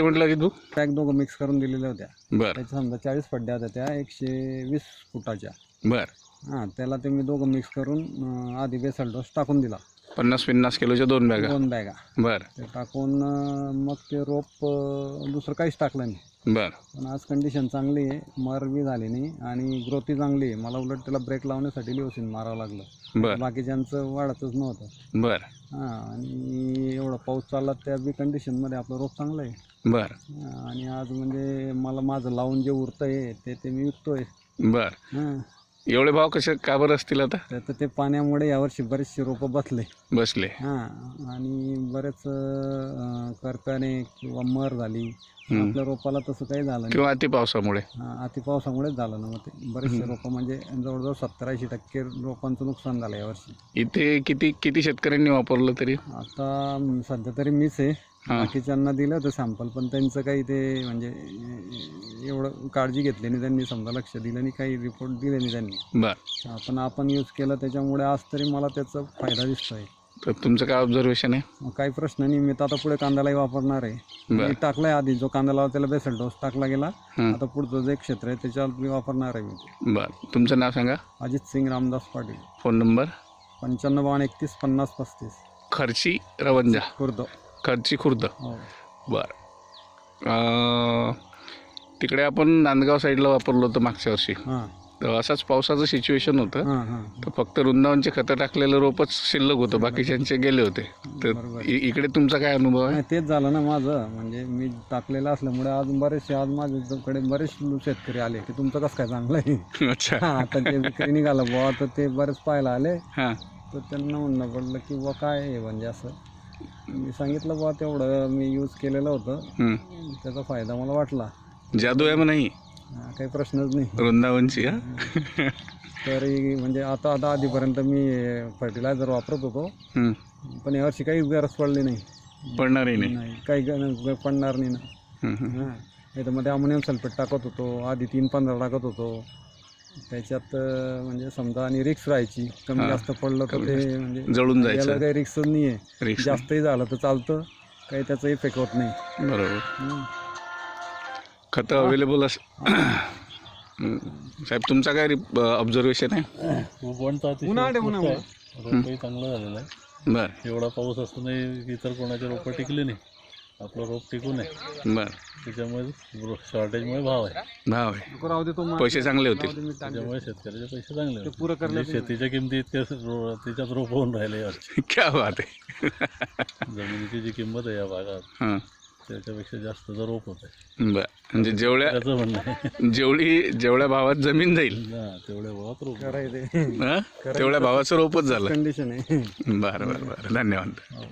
म्हटलं की तू? पॅक दोघं मिक्स करून दिलेल्या होत्या. बर. त्याच्या समजा चाळीस पड्ड्या होत्या त्या एकशे वीस फुटाच्या. बर. हां त्याला ते मी दोघं मिक्स करून अं, आधी बेसल डोस टाकून दिला. पन्नास पन्नास किलोच्या दोन बॅगा. दोन बॅगा. बर. ते टाकून अं, मग ते रोप अं, दुसरं काहीच टाकलं नाही. बर. पण आज कंडिशन चांगली आहे. मर बी झाली नाही आणि ग्रोथही चांगली आहे. मला उलट त्याला ब्रेक लावण्यासाठी लिओसिन मारावं लागलं. बर. बाकीच्यांचं वाढतच नव्हतं. बर. हां आणि एवढा पाऊस चालला त्या बी कंडिशनमध्ये आपलं रोप चांगलं आहे. बर. हां, आणि आज म्हणजे मला माझं लावून जे उरतं आहे ते ते मी विकतोय. बर. हां. एवढे भाव कसे का बरं असतील आता? तर ते पाण्यामुळे यावर्षी बरेचसे रोपं बसले. बसले. हां आणि बरेच अं, करप्याने किंवा मर झाली. आपल्या रोपाला तसं काही झालं नाही. किंवा अति पावसामुळे. हां, अति पावसामुळेच झालं ना मग ते. बरेचसे रोपं म्हणजे जवळजवळ सत्तर ऐंशी टक्के रोपांचं नुकसान झालं यावर्षी. इथे किती किती शेतकऱ्यांनी वापरलं तरी? आता म, सध्या तरी मीच आहे. बाकीच्यांना दिलं होतं सॅम्पल पण त्यांचं काही ते म्हणजे एवढं काळजी घेतली नाही त्यांनी समजा लक्ष दिलं नाही काही रिपोर्ट दिले नाही त्यांनी. बर. पण आपण यूज केलं त्याच्यामुळे आज तरी मला त्याचा फायदा दिसतोय. तर तुमचं काय ऑब्झर्वेशन आहे? काही प्रश्न नाही मी तर आता पुढे कांद्यालाही वापरणार आहे. मी टाकलाय आधी जो कांदा लावला त्याला बेसल डोस टाकला गेला. आता पुढचं जे क्षेत्र आहे त्याच्यावर मी वापरणार आहे मी. बर. तुमचं नाव सांगा? अजित सिंग रामदास पाटील. Phone number? पंच्याण्णव बावन्न एकतीस पन्नास पस्तीस. खर्ची रवंजा. खुर्द. खर्ची खुर्द. हो. बर. तिकडे आपण नांदगाव साईडला वापरलो होतं मागच्या वर्षी. हां. तर असंच पावसाचं सिच्युएशन होतं. तर फक्त वृंदावनचे खतं टाकलेलं रोपच शिल्लक होतं. बाकीच्यांचे गेले होते. तर इकडे तुमचा काय अनुभव आहे? तेच झालं ना माझं. म्हणजे मी टाकलेलं असल्यामुळे आज बरेचसे आज माझ्याकडे बरेच शेतकरी आले. की तुमचं कसं काय चांगलं आहे? अच्छा. आता ते विक्री निघालं बुवा. तर ते बरेच पाहायला आले. हां. तर त्यांना म्हणणं पडलं की बुवा काय म्हणजे असं? मी सांगितलं बुवा तेवढं मी यूज केलेलं होतं. हं. त्याचा फायदा मला वाटला. जादू आहे नाही हा, काही प्रश्नच नाही. वृंदावनची हा? तरी म्हणजे आता आता आधीपर्यंत मी फर्टिलायझर वापरत होतो. हं. पण यावर्षी काहीच गरज पडली नाही. पडणारही नाही. नाही काही गरज पडणार नाही ना. हं, हं. हां. याच्यामध्ये अमोनियम सल्फेट टाकत होतो. आधी तीन पंधरा टाकत होतो. त्याच्यात म्हणजे समजा आणि रिक्स राहायची कमी. जास्त पडलं तर ते म्हणजे जळून याला जायचं काही रिक्सच नाही आहे रिक्स जास्तही झालं तर चालतं काही त्याचा इफेक्ट होत नाही बरोबर. खतं अवेलेबल अस. साहेब तुमचा काय ऑब्झर्वेशन आहे. आहे. रोपही चांगलं झालेलं आहे बर एवढा पाऊस असूनही इतर कोणाचे रोपं टिकले नाही आपलं रोप टिकून आहे. बर. त्याच्यामुळे शॉर्टेजमुळे भाव आहे. भाव आहे. नको राहू दे तो पैसे चांगले होतील. मी टाकते. त्याच्यामुळे शेतकऱ्याचे पैसे चांगले ते होते. पुरं करण्यात म्हणजे शेतीच्या किमती इतक्या रो- त्याच्यात रोप होऊन राहिले यावर्षी क्या बात आहे. जमिनीची जी किंमत आहे या भागात हां. त्याच्यापेक्षा जास्त जर रोप होत आहे. बर. म्हणजे जेवढ्या त्याचं म्हणणं आहे. जेवढी जेवढ्या भावात जमीन जाईल. हा, तेवढ्या भावात रोप करायचे हं? तेवढ्या भावाचं रोपच झालं. कंडिशन आहे. बरं बरं बरं. धन्यवाद. हो.